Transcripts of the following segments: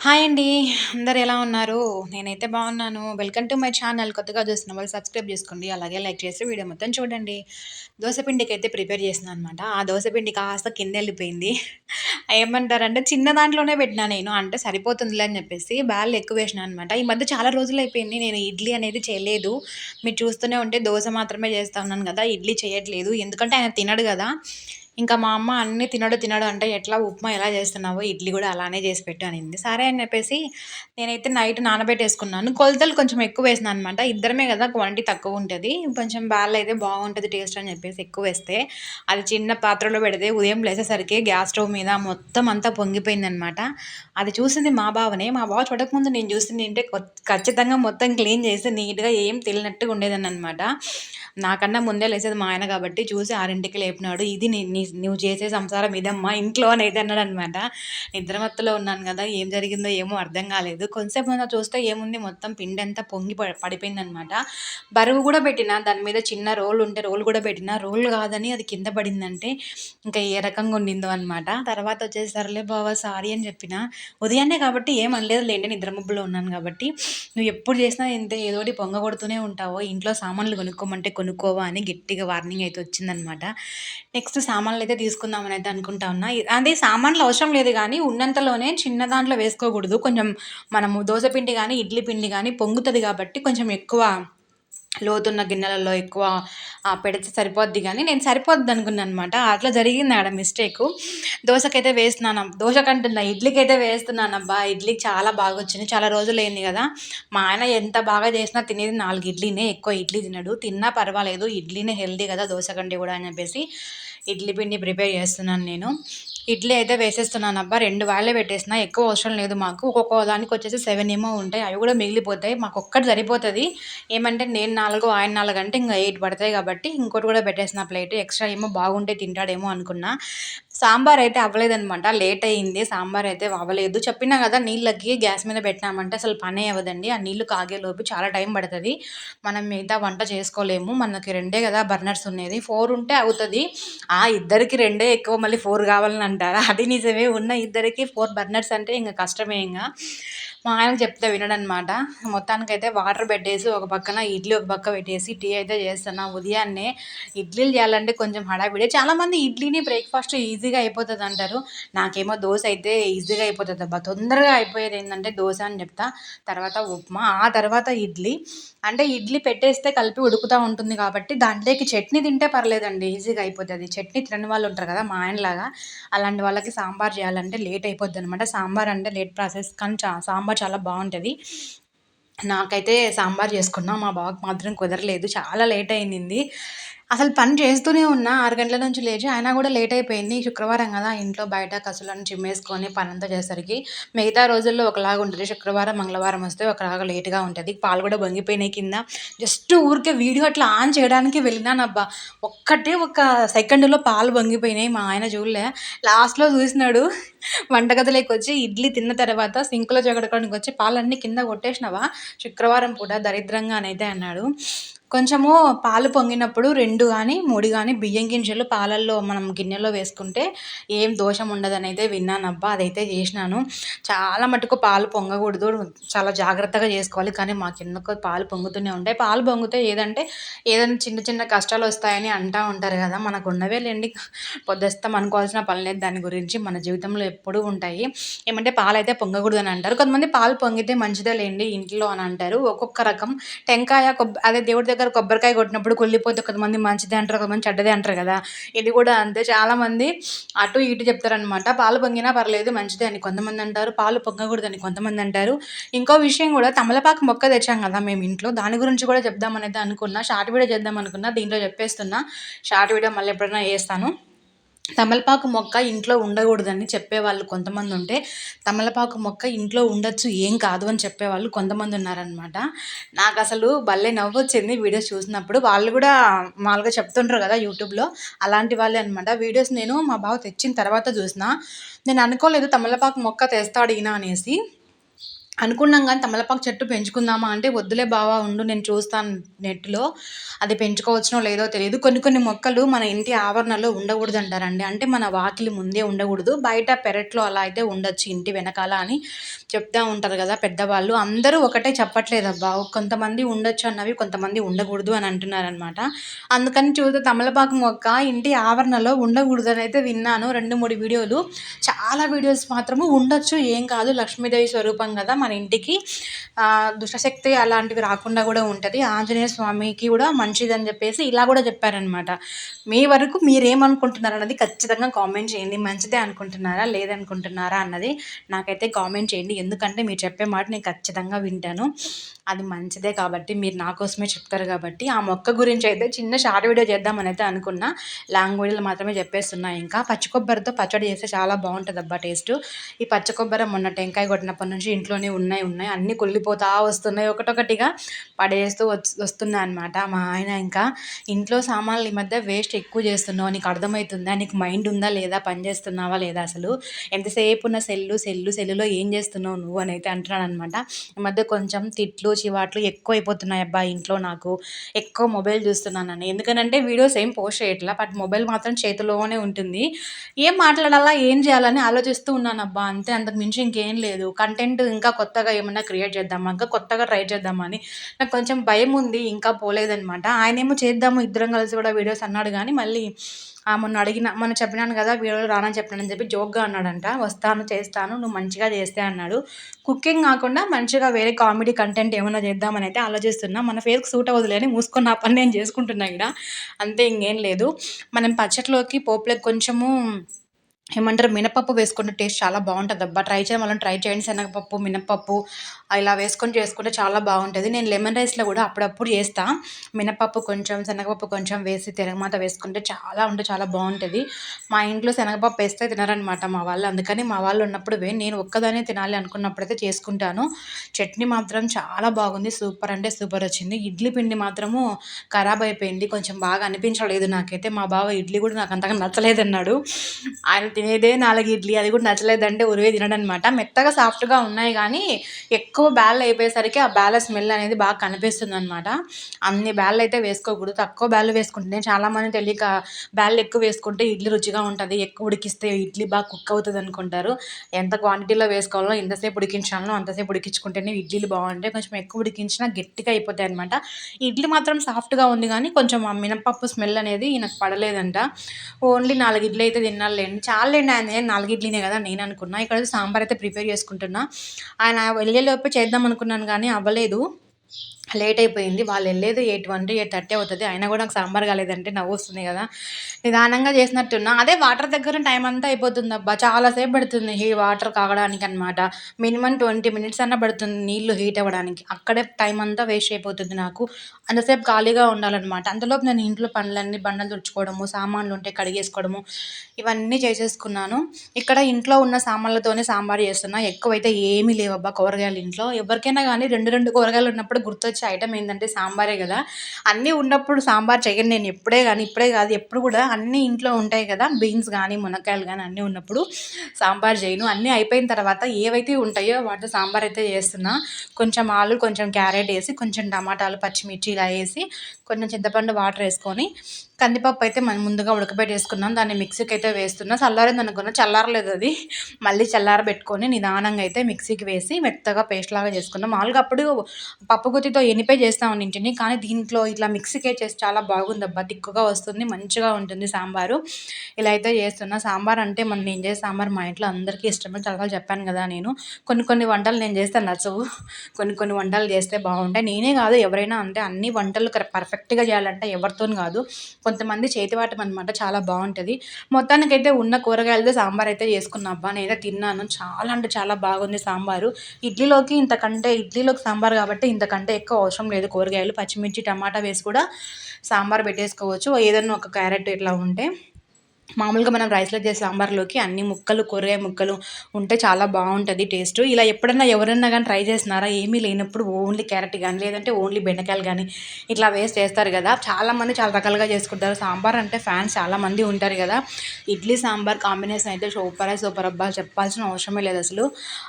Hi అండి. అందరు ఎలా ఉన్నారు? నేనైతే బాగున్నాను. వెల్కమ్ టు మై ఛానల్ కొత్తగా చూసిన వాళ్ళు సబ్స్క్రైబ్ చేసుకోండి. అలాగే లైక్ చేసి వీడియో మొత్తం చూడండి. దోశపిండికి అయితే ప్రిపేర్ చేసినా అనమాట ఆ దోశపిండి కాస్త కింద వెళ్ళిపోయింది. ఏమంటారంటే చిన్న దాంట్లోనే పెట్టినా నేను. అంటే సరిపోతుందిలే అని చెప్పేసి బ్యాల్ ఎక్కువ వేసిన అనమాట ఈ మధ్య చాలా రోజులు అయిపోయింది. నేను ఇడ్లీ అనేది చేయలేదు. మీరు చూస్తూనే ఉంటే దోశ మాత్రమే చేస్తా ఉన్నాను కదా. ఇడ్లీ చేయట్లేదు. ఎందుకంటే ఆయన తినడు కదా. ఇంకా మా అమ్మ అన్నీ తినడు తినడు అంటే ఎట్లా ఉప్మా ఎలా చేస్తున్నావో ఇడ్లీ కూడా అలానే చేసి పెట్టు అనింది. సరే అని చెప్పేసి నేనైతే నైట్ నానబెట్టేసుకున్నాను. కొలతలు కొంచెం ఎక్కువ వేసిన అనమాట ఇద్దరమే కదా క్వాంటిటీ తక్కువ ఉంటుంది. కొంచెం బాల్ అయితే బాగుంటుంది టేస్ట్ అని చెప్పేసి ఎక్కువ వేస్తే అది చిన్న పాత్రలో పెడితే ఉదయం లేసేసరికి గ్యాస్ స్టవ్ మీద మొత్తం అంతా పొంగిపోయింది అనమాట అది చూసింది మా బావనే. మా బావ చూడకముందు నేను చూసింది ఏంటంటే ఖచ్చితంగా మొత్తం క్లీన్ చేసి నీట్గా ఏం తెలియనట్టుగా ఉండేదని అనమాట నాకన్నా ముందే లేసేది మా ఆయన కాబట్టి చూసి ఆరింటికి లేపినాడు. ఇది నీ నువ్వు చేసే సంసారం ఇదమ్మా ఇంట్లో అని అయితే అన్నాడు అనమాట నిద్రమత్తులో ఉన్నాను కదా ఏం జరిగిందో ఏమో అర్థం కాలేదు. కొంతసేపు ముందు చూస్తే ఏముంది మొత్తం పిండి అంతా పొంగి పడిపోయింది అనమాట బరువు కూడా పెట్టిన దాని మీద చిన్న రోల్ ఉంటే రోల్ కూడా పెట్టిన రోల్ కాదని అది కింద పడిందంటే ఇంకా ఏ రకంగా ఉండిందో అనమాట తర్వాత వచ్చేసి సరేలే బావా సారీ అని చెప్పిన ఉదయాన్నే కాబట్టి ఏం అనలేదు లేండి నిద్రమబ్బులో ఉన్నాను కాబట్టి. నువ్వు ఎప్పుడు చేసినా ఇంత ఏదోటి పొంగ కొడుతూనే ఉంటావో ఇంట్లో సామాన్లు కొనుక్కోమంటే కొనుక్కోవా అని గట్టిగా వార్నింగ్ అయితే వచ్చిందనమాట నెక్స్ట్ సామాన్ సామాన్లు అయితే తీసుకుందామని అయితే అనుకుంటా ఉన్నా అదే సామాన్లు అవసరం లేదు కానీ ఉన్నంతలోనే చిన్న దాంట్లో వేసుకోకూడదు. కొంచెం మనము దోశ పిండి కానీ ఇడ్లీ పిండి కానీ పొంగుతుంది కాబట్టి కొంచెం ఎక్కువ లోతున్న గిన్నెలలో ఎక్కువ పెడితే సరిపోద్ది కానీ నేను సరిపోద్ది అనుకున్నాను అనమాట అట్లా జరిగింది ఆడ మిస్టేక్. దోశకైతే వేస్తున్నాను. దోశ కంటున్నా. ఇడ్లీకి అయితే వేస్తున్నాను. అబ్బా ఇడ్లీకి చాలా బాగా వచ్చింది చాలా రోజులు అయింది కదా. మా ఆయన ఎంత బాగా చేసినా తినేది నాలుగు ఇడ్లీనే. ఎక్కువ ఇడ్లీ తినడు. తిన్నా పర్వాలేదు. ఇడ్లీనే హెల్దీ కదా దోశ కంటే కూడా అని చెప్పేసి. ఇడ్లీ పిండి ప్రిపేర్ చేస్తున్నాను నేను. ఇడ్లీ అయితే వేసేస్తున్నాను అబ్బా రెండు వాళ్ళే పెట్టేసిన ఎక్కువ అవసరం లేదు మాకు. ఒక్కొక్క దానికి వచ్చేసి సెవెన్ ఏమో ఉంటాయి అవి కూడా మిగిలిపోతాయి. మాకు ఒక్కటి సరిపోతుంది. ఏమంటే నేను నాలుగు ఆయన నాలుగు అంటే ఇంకా ఎయిట్ పడతాయి కాబట్టి ఇంకోటి కూడా పెట్టేసిన ప్లేట్. ఎక్స్ట్రా ఏమో బాగుంటే తింటాడేమో అనుకున్నా. సాంబార్ అయితే అవ్వలేదనమాట లేట్ అయ్యింది సాంబార్ అయితే అవ్వలేదు. చెప్పినా కదా నీళ్ళకి గ్యాస్ మీద పెట్టినామంటే అసలు పనే అవ్వదండి. ఆ నీళ్ళు కాగేలోపు చాలా టైం పడుతుంది. మనం మిగతా వంట చేసుకోలేము. మనకి రెండే కదా బర్నర్స్ ఉండేది. ఫోర్ ఉంటే అవుతుంది. ఆ ఇద్దరికి రెండే ఎక్కువ మళ్ళీ ఫోర్ కావాలని అంటారా. అది నిజమే. ఉన్న ఇద్దరికి ఫోర్ బర్నర్స్ అంటే ఇంకా కష్టమే ఇంకా. మా ఆయనకు చెప్తే వినడనమాట. మొత్తానికైతే వాటర్ పెట్టేసి ఒక పక్కన ఇడ్లీ ఒక పక్క పెట్టేసి టీ అయితే చేస్తున్నా ఉదయాన్నే ఇడ్లీలు చేయాలంటే కొంచెం హడావిడి. చాలామంది ఇడ్లీని బ్రేక్ఫాస్ట్ ఈజీగా అయిపోతుంది అంటారు. నాకేమో దోశ అయితే ఈజీగా అయిపోతుంది. అబ్బా తొందరగా అయిపోయేది ఏంటంటే దోశ అని చెప్తా. తర్వాత ఉప్మా ఆ తర్వాత ఇడ్లీ. అంటే ఇడ్లీ పెట్టేస్తే కలిపి ఉడుకుతూ ఉంటుంది కాబట్టి దాంట్లోకి చట్నీ తింటే పర్లేదండి ఈజీగా అయిపోతుంది. చట్నీ తినని వాళ్ళు ఉంటారు కదా మా ఆయనలాగా. అలాంటి వాళ్ళకి సాంబార్ చేయాలంటే లేట్ అయిపోద్ది అనమాట సాంబార్ అంటే లేట్ ప్రాసెస్. కానీ చా సాంబార్ చాలా బాగుంటుంది. నాకైతే సాంబార్ చేసుకున్నా మా బాబుకి మాత్రం కుదరలేదు. చాలా లేట్ అయింది. అసలు పని చేస్తూనే ఉన్నా ఆరు గంటల నుంచి లేచి అయినా కూడా లేట్ అయిపోయింది. శుక్రవారం కదా ఇంట్లో బయట కసులను చిమ్మేసుకొని పని అంతా చేసరికి మిగతా రోజుల్లో ఒకలాగా ఉంటుంది. శుక్రవారం మంగళవారం వస్తే ఒకలాగా లేట్గా ఉంటుంది. పాలు కూడా వంగిపోయినాయి కింద. జస్ట్ ఊరికే వీడియో అట్లా ఆన్ చేయడానికి వెళ్ళినానబ్బా ఒక్కటే ఒక సెకండ్లో పాలు వంగిపోయినాయి మా ఆయన చూడలే. లాస్ట్లో చూసినాడు వంటగదిలోకి వచ్చి ఇడ్లీ తిన్న తర్వాత సింకులో జగడడానికి వచ్చి పాలన్నీ కింద కొట్టేసినావా? శుక్రవారం పూట దరిద్రంగానైతే అన్నాడు. కొంచెము పాలు పొంగినప్పుడు రెండు కానీ మూడు కానీ బియ్యం గింజలు పాలల్లో మనం గిన్నెలో వేసుకుంటే ఏం దోషం ఉండదని అయితే విన్నానబ్బా అదైతే చేసినాను. చాలా మటుకు పాలు పొంగకూడదు చాలా జాగ్రత్తగా చేసుకోవాలి. కానీ మా కిందకు పాలు పొంగుతూనే ఉంటాయి. పాలు పొంగితే ఏదంటే ఏదైనా చిన్న చిన్న కష్టాలు వస్తాయని అంటూ ఉంటారు కదా. మనకు ఉన్నవే లేండి. పొద్దుస్తాం అనుకోవాల్సిన పని లేదు. దాని గురించి మన జీవితంలో ఎప్పుడూ ఉంటాయి. ఏమంటే పాలు అయితే పొంగకూడదు అని అంటారు. కొంతమంది పాలు పొంగితే మంచిదే లేండి ఇంట్లో అని అంటారు. ఒక్కొక్క రకం. టెంకాయ కొబ్బరి అదే దేవుడి దగ్గర దగ్గర కొబ్బరికాయ కొట్టినప్పుడు కొల్లిపోతే కొంతమంది మంచిది అంటారు కొంతమంది చెడ్డదే అంటారు కదా. ఇది కూడా అంతే. చాలామంది అటు ఇటు చెప్తారనమాట పాలు పొంగినా పర్లేదు మంచిదే అని కొంతమంది అంటారు. పాలు పొంగకూడదని కొంతమంది అంటారు. ఇంకో విషయం కూడా తమలపాకు మొక్క తెచ్చాం కదా మేము ఇంట్లో. దాని గురించి కూడా చెప్దామనేది అనుకున్నా షార్ట్ వీడియో చేద్దాం అనుకున్నా దీంట్లో చెప్పేస్తున్నా. షార్ట్ వీడియో మళ్ళీ ఎప్పుడైనా వేస్తాను తమలపాకు మొక్క ఇంట్లో ఉండకూడదని చెప్పేవాళ్ళు కొంతమంది ఉంటే తమలపాకు మొక్క ఇంట్లో ఉండొచ్చు ఏం కాదు అని చెప్పేవాళ్ళు కొంతమంది ఉన్నారనమాట నాకు అసలు భలే నవ్వు వచ్చింది వీడియోస్ చూసినప్పుడు. వాళ్ళు కూడా మామూలుగా చెప్తుంటారు కదా యూట్యూబ్లో అలాంటి వాళ్ళే అనమాట వీడియోస్ నేను మా బావ తెచ్చిన తర్వాత చూసిన నేను అనుకోలేదు తమలపాకు మొక్క తెస్తాడు ఈయన అనేసి. అనుకున్నాం కానీ తమలపాకు చెట్టు పెంచుకుందామా అంటే వద్దులే బావా ఉండు నేను చూస్తాను నెట్లో. అది పెంచుకోవచ్చునో లేదో తెలియదు. కొన్ని కొన్ని మొక్కలు మన ఇంటి ఆవరణలో ఉండకూడదు అంటారండి అంటే మన వాకిలి ముందే ఉండకూడదు. బయట పెరట్లో అలా అయితే ఉండొచ్చు ఇంటి వెనకాల అని చెప్తా ఉంటారు కదా పెద్దవాళ్ళు. అందరూ ఒకటే చెప్పట్లేదబ్బా కొంతమంది ఉండొచ్చు అన్నవి కొంతమంది ఉండకూడదు అని అంటున్నారనమాట అందుకని చూస్తే తమలపాకు మొక్క ఇంటి ఆవరణలో ఉండకూడదు అని అయితే విన్నాను. రెండు మూడు వీడియోలు. చాలా వీడియోస్ మాత్రము ఉండొచ్చు ఏం కాదు. లక్ష్మీదేవి స్వరూపం కదా మన ఇంటికి దుష్టశక్తి అలాంటివి రాకుండా కూడా ఉంటుంది. ఆంజనేయ స్వామికి కూడా మంచిదని చెప్పేసి ఇలా కూడా చెప్పారనమాట మీ వరకు మీరేమనుకుంటున్నారు అన్నది ఖచ్చితంగా కామెంట్ చేయండి. మంచిదే అనుకుంటున్నారా లేదనుకుంటున్నారా అన్నది నాకైతే కామెంట్ చేయండి. ఎందుకంటే మీరు చెప్పే మాట నేను ఖచ్చితంగా వింటాను. అది మంచిదే కాబట్టి మీరు నా కోసమే చెప్తారు కాబట్టి ఆ మొక్క గురించి అయితే చిన్న షార్ట్ వీడియో చేద్దామని అయితే అనుకున్నా. లాంగ్ మాత్రమే చెప్పేస్తున్నా ఇంకా. పచ్చి కొబ్బరితో పచ్చడి చేస్తే చాలా బాగుంటుంది అబ్బా టేస్ట్. ఈ పచ్చి కొబ్బరి మొన్న టెంకాయ కొట్టినప్పటి నుంచి ఇంట్లోనే ఉన్నాయి ఉన్నాయి. అన్నీ కుళ్ళిపోతా వస్తున్నాయి. ఒకటొకటిగా పడేస్తూ వస్తున్నాయి అనమాట మా ఆయన ఇంకా. ఇంట్లో సామాన్లు ఈ మధ్య వేస్ట్ ఎక్కువ చేస్తున్నావు. నీకు అర్థమవుతుందా? నీకు మైండ్ ఉందా లేదా? పని చేస్తున్నావా లేదా అసలు? ఎంతసేపు ఉన్న సెల్లు సెల్లు సెల్లులో ఏం చేస్తున్నావు నువ్వు అని అయితే అంటున్నాను అనమాట ఈ మధ్య కొంచెం తిట్లు చివాట్లు ఎక్కువ అయిపోతున్నాయి అబ్బా ఇంట్లో నాకు. ఎక్కువ మొబైల్ చూస్తున్నానని ఎందుకనంటే వీడియోస్ ఏం పోస్ట్ చేయట్లా బట్ మొబైల్ మాత్రం చేతిలోనే ఉంటుంది. ఏం మాట్లాడాలా? ఏం చేయాలని ఆలోచిస్తూ ఉన్నాను అబ్బా అంతే అంతకు మించి ఇంకేం లేదు. కంటెంట్ ఇంకా కొత్తగా ఏమన్నా క్రియేట్ చేద్దామా? ఇంకా కొత్తగా ట్రై చేద్దామని నాకు కొంచెం భయం ఉంది ఇంకా పోలేదనమాట ఆయన ఏమో చేద్దాము ఇద్దరం కలిసి కూడా వీడియోస్ అన్నాడు కానీ మళ్ళీ మొన్న అడిగిన మొన్న చెప్పినాను కదా వీడియోలో రానని చెప్పినానని చెప్పి జోక్గా అన్నాడంట. వస్తాను చేస్తాను నువ్వు మంచిగా చేస్తే అన్నాడు. కుకింగ్ కాకుండా మంచిగా వేరే కామెడీ కంటెంట్ ఏమైనా చేద్దామని అయితే ఆలోచిస్తున్నా. మన ఫేస్కి సూట్ అవ్వదులేని మూసుకొని మూసుకున్న పని నేను చేసుకుంటున్నా ఇక్కడ అంతే ఇంకేం లేదు. మనం పచ్చట్లోకి పోపులకు కొంచెము ఏమంటారు మినపప్పు వేసుకుంటే టేస్ట్ చాలా బాగుంటుంది అబ్బా. ట్రై చేయాలని ట్రై చేయండి. శనగపప్పు మినపప్పు ఇలా వేసుకొని చేసుకుంటే చాలా బాగుంటుంది. నేను లెమన్ రైస్లో కూడా అప్పుడప్పుడు చేస్తా. మినపప్పు కొంచెం శనగపప్పు కొంచెం వేసి తిరగమాత వేసుకుంటే చాలా ఉంటే చాలా బాగుంటుంది. మా ఇంట్లో శనగపప్పు వేస్తే తినరనమాట మా వాళ్ళు. అందుకని మా వాళ్ళు ఉన్నప్పుడు నేను ఒక్కదానే తినాలి అనుకున్నప్పుడైతే చేసుకుంటాను. చట్నీ మాత్రం చాలా బాగుంది. సూపర్ అంటే సూపర్ వచ్చింది. ఇడ్లీ పిండి మాత్రము ఖరాబ్ అయిపోయింది. కొంచెం బాగా అనిపించలేదు నాకైతే. మా బావ ఇడ్లీ కూడా నాకు అంతగా నచ్చలేదన్నాడు. ఆయన తినేదే నాలుగు ఇడ్లీ అది కూడా నచ్చలేదంటే ఉరివే తినడం అనమాట మెత్తగా సాఫ్ట్గా ఉన్నాయి కానీ ఎక్కువ బ్యాల్ అయిపోయేసరికి ఆ బ్యాల స్మెల్ అనేది బాగా కనిపిస్తుంది అనమాట అన్ని బ్యాళ్ళు అయితే వేసుకోకూడదు. తక్కువ బ్యాళ్ళు వేసుకుంటే చాలామంది తెలియక బ్యాళ్ళు ఎక్కువ వేసుకుంటే ఇడ్లీ రుచిగా ఉంటుంది. ఎక్కువ ఉడికిస్తే ఇడ్లీ బాగా కుక్ అవుతుంది అనుకుంటారు. ఎంత క్వాంటిటీలో వేసుకోవాలో ఎంతసేపు ఉడికించాలో అంతసేపు ఉడికించుకుంటేనే ఇడ్లీలు బాగుంటాయి. కొంచెం ఎక్కువ ఉడికించినా గట్టిగా అయిపోతాయి అనమాట. ఇడ్లీ మాత్రం సాఫ్ట్గా ఉంది కానీ కొంచెం మినపప్పు స్మెల్ అనేది నాకు పడలేదంట. ఓన్లీ నాలుగు ఇడ్లీ అయితే తినాలండి చాలా చాలండి ఆయన నాలుగు ఇడ్లీనే కదా నేను అనుకున్నా. ఇక్కడ సాంబార్ అయితే ప్రిపేర్ చేసుకుంటున్నా. ఆయన వెళ్ళేలోపు చేద్దాం అనుకున్నాను కానీ అవ్వలేదు. లేట్ అయిపోయింది వాళ్ళు వెళ్ళేది ఎయిట్ ట్వంటీ ఎయిట్ థర్టీ అవుతుంది. అయినా కూడా నాకు సాంబార్ కాలేదంటే నవ్వు వస్తుంది కదా. నిదానంగా చేసినట్టున్నా. అదే వాటర్ దగ్గర టైం అంతా అయిపోతుంది అబ్బా చాలాసేపు పడుతుంది ఈ వాటర్ కాగడానికి అనమాట మినిమం ట్వంటీ మినిట్స్ అన్న పడుతుంది నీళ్ళు హీట్ అవ్వడానికి. అక్కడే టైం అంతా వేస్ట్ అయిపోతుంది నాకు. అంతసేపు ఖాళీగా ఉండాలన్నమాట. అంతలోపు నేను ఇంట్లో పనులన్నీ బండలు తుడుచుకోవడము సామాన్లు ఉంటే కడిగేసుకోవడము ఇవన్నీ చేసేసుకున్నాను. ఇక్కడ ఇంట్లో ఉన్న సామాన్లతోనే సాంబార్ చేస్తున్నా. ఎక్కువైతే ఏమీ లేవబ్బా కూరగాయలు ఇంట్లో. ఎవరికైనా కానీ రెండు రెండు కూరగాయలు ఉన్నప్పుడు గుర్తొచ్చి ఐటమ్ ఏంటంటే సాంబారే కదా. అన్నీ ఉన్నప్పుడు సాంబార్ చేయను నేను ఎప్పుడే కానీ ఇప్పుడే కాదు ఎప్పుడు కూడా అన్నీ ఇంట్లో ఉంటాయి కదా. బీన్స్ కానీ మునక్కాయలు కానీ అన్నీ ఉన్నప్పుడు సాంబార్ చేయను. అన్నీ అయిపోయిన తర్వాత ఏవైతే ఉంటాయో వాటితో సాంబార్ అయితే చేస్తున్నా. కొంచెం ఆలు కొంచెం క్యారెట్ వేసి కొంచెం టమాటాలు పచ్చిమిర్చి ఇలా వేసి కొంచెం చింతపండు వాటర్ వేసుకొని కందిపప్పు అయితే మనం ముందుగా ఉడకబెట్టేసుకున్నాం. దాన్ని మిక్సీకి అయితే వేస్తున్నా. చల్లారింది అనుకున్నా చల్లారలేదు అది. మళ్ళీ చల్లారబెట్టుకొని నిదానంగా అయితే మిక్సీకి వేసి మెత్తగా పేస్ట్ లాగా చేసుకున్నాం మామూలుగా అప్పుడు పప్పు గుత్తితో ఎనిపే చేస్తాం ఇంటిని కానీ దీంట్లో ఇట్లా మిక్సీకే చేసి చాలా బాగుంది అబ్బా తిక్కుగా వస్తుంది మంచిగా ఉంటుంది సాంబారు. ఇలా అయితే చేస్తున్నా. సాంబార్ అంటే మనం నేను చేసే సాంబార్ మా ఇంట్లో అందరికీ ఇష్టమే చాలా చెప్పాను కదా నేను. కొన్ని కొన్ని వంటలు నేను చేస్తే నచ్చవు. కొన్ని కొన్ని వంటలు చేస్తే బాగుంటాయి. నేనే కాదు ఎవరైనా అంటే అన్ని వంటలు పర్ఫెక్ట్గా చేయాలంటే ఎవరితో కాదు. కొంతమంది చేతివాటం అనమాట చాలా బాగుంటుంది. మొత్తానికైతే ఉన్న కూరగాయలతో సాంబార్ అయితే చేసుకున్నా అబ్బా నేనైతే తిన్నాను. చాలా అంటే చాలా బాగుంది సాంబారు. ఇడ్లీలోకి ఇంతకంటే ఇడ్లీలోకి సాంబార్ కాబట్టి ఇంతకంటే ఎక్కువ అవసరం లేదు. కూరగాయలు పచ్చిమిర్చి టమాటా వేసి కూడా సాంబార్ పెట్టేసుకోవచ్చు. ఏదైనా ఒక క్యారెట్ ఇట్లా ఉంటే. మామూలుగా మనం రైస్లో చేసే సాంబార్లోకి అన్ని ముక్కలు కూరగాయ ముక్కలు ఉంటే చాలా బాగుంటుంది టేస్ట్. ఇలా ఎప్పుడన్నా ఎవరన్నా కానీ ట్రై చేసినారా? ఏమీ లేనప్పుడు ఓన్లీ క్యారెట్ కానీ లేదంటే ఓన్లీ బెండకాయలు కానీ ఇట్లా వేస్ట్ చేస్తారు కదా. చాలామంది చాలా రకాలుగా చేసుకుంటారు. సాంబార్ అంటే ఫ్యాన్స్ చాలామంది ఉంటారు కదా. ఇడ్లీ సాంబార్ కాంబినేషన్ అయితే సూపర్ సూపర్. అబ్బా చెప్పాల్సిన అవసరమే లేదు అసలు.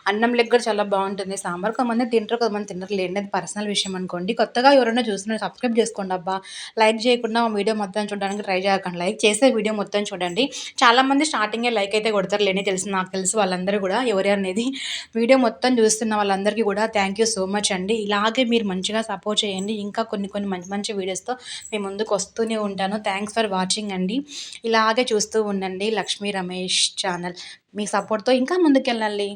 అన్నం లెక్క కూడా చాలా బాగుంటుంది. సాంబార్ కొంతమంది తింటారు కొంతమంది తింటారు లేండి అది పర్సనల్ విషయం అనుకోండి. కొత్తగా ఎవరైనా చూస్తున్నారు సబ్స్క్రైబ్ చేసుకోండి అబ్బా. లైక్ చేయకుండా మా వీడియో మొత్తం చూడడానికి ట్రై చేయకండి. లైక్ చేసే వీడియో మొత్తం చూడండి. చాలామంది స్టార్టింగే లైక్ అయితే కొడతారు లేని తెలుసు నాకు తెలుసు వాళ్ళందరూ కూడా ఎవరు అనేది వీడియో మొత్తం చూస్తున్న వాళ్ళందరికీ కూడా థ్యాంక్ యూ సో మచ్ అండి. ఇలాగే మీరు మంచిగా సపోర్ట్ చేయండి. ఇంకా కొన్ని కొన్ని మంచి మంచి వీడియోస్తో మేము ముందుకు వస్తూనే ఉంటాను. థ్యాంక్స్ ఫర్ వాచింగ్ అండి. ఇలాగే చూస్తూ ఉండండి లక్ష్మీ రమేష్ ఛానల్ మీ సపోర్ట్తో ఇంకా ముందుకెళ్ళాలి.